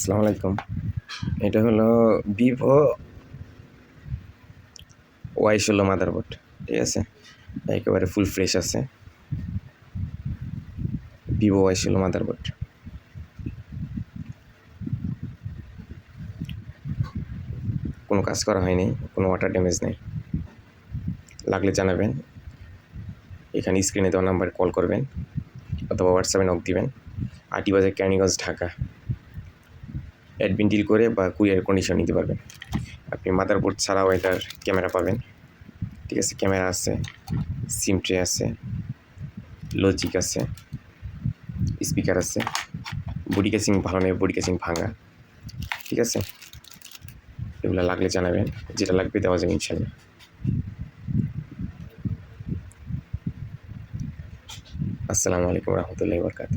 আসসালামু আলাইকুম। এটা হলো ভিভো ওয়াই ষোলো মাদারবোর্ড ঠিক আছে? একেবারে ফুল ফ্রেশ আছে। ভিভো ওয়াই ষোলো মাদারবোর্ড কোনো কাজ করা হয়নি, কোনো ওয়াটার ড্যামেজ নেই। লাগলে জানাবেন। এখানে স্ক্রিনে দেওয়া নাম্বারে কল করবেন, অথবা হোয়াটসঅ্যাপে নক দিবেন। আটি বাজার ক্যানিগঞ্জ ঢাকা। অ্যাডমিন ডিল করে বা কুরিয়ার কন্ডিশন নিতে পারবেন। আপনি মাদারবোর্ড ছাড়াও এটার ক্যামেরা পাবেন। ঠিক আছে ক্যামেরা আছে সিম ট্রে আছে লজিক আছে স্পিকার আছে। বডি কেসিং ভালো নেই বডি কেসিং ভাঙা। ঠিক আছে? এগুলো লাগলে জানাবেন, যেটা লাগবে দেওয়া যাবে ইনশাল্লাহ আসসালামু আলাইকুম রহমতুল্লাহি বরকাত